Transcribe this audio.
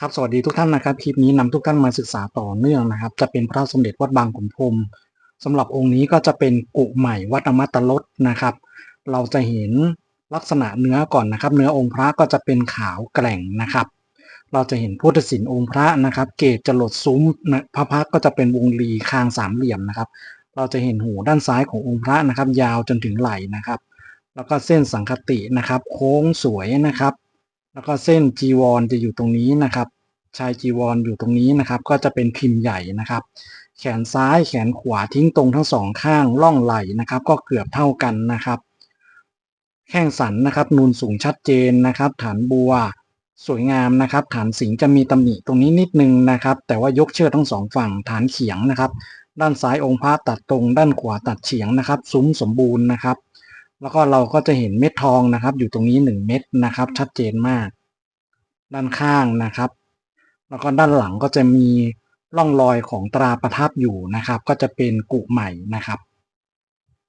ครับสวัสดีทุกท่านนะครับคลิปนี้นำทุกท่านมาศึกษาต่อเนื่องนะครับ จะเป็นพระสมเด็จวัดบางขุนพรมสำหรับองค์นี้ก็จะเป็นกุใหม่วัดอมตะลดนะครับ เราจะเห็นลักษณะเนื้อก่อนนะครับ เนื้อองค์พระก็จะเป็นขาวแกร่งนะครับ เราจะเห็นพุทธศิลป์องค์พระนะครับ เกศจรดซุ้มพระพักก็จะเป็นวงรีคางสามเหลี่ยมนะครับ เราจะเห็นหูด้านซ้ายขององค์พระนะครับ ยาวจนถึงไหล่นะครับ แล้วก็เส้นสังคตินะครับ โค้งสวยนะครับ แล้วก็เส้นจีวรจะอยู่ตรงนี้นะครับ ชายจีวรอยู่ตรงนี้นะครับ ก็จะเป็นพิมพ์ใหญ่นะครับ แขนซ้ายแขนขวาทิ้งตรงทั้งสองข้างล่องไหลนะครับ ก็เกือบเท่ากันนะครับ แข้งสันนะครับ นูนสูงชัดเจนนะครับ ฐานบัว สวยงามนะครับ ฐานสิงจะมีตำหนิตรงนี้นิดนึงนะครับ แต่ว่ายกเชือกทั้งสองฝั่งฐานเขียงนะครับ ด้านซ้ายองค์พระตัดตรง ด้านขวาตัดเฉียงนะครับ ซุ้มสมบูรณ์นะครับ แล้วก็เราก็จะเห็นเม็ดทองนะครับ อยู่ตรงนี้หนึ่งเม็ดนะครับ ชัดเจนมาก ด้านข้างนะครับ แล้วก็ด้านหลังก็จะมีร่องรอยของตราประทับอยู่นะครับ ก็จะเป็นกุใหม่นะครับ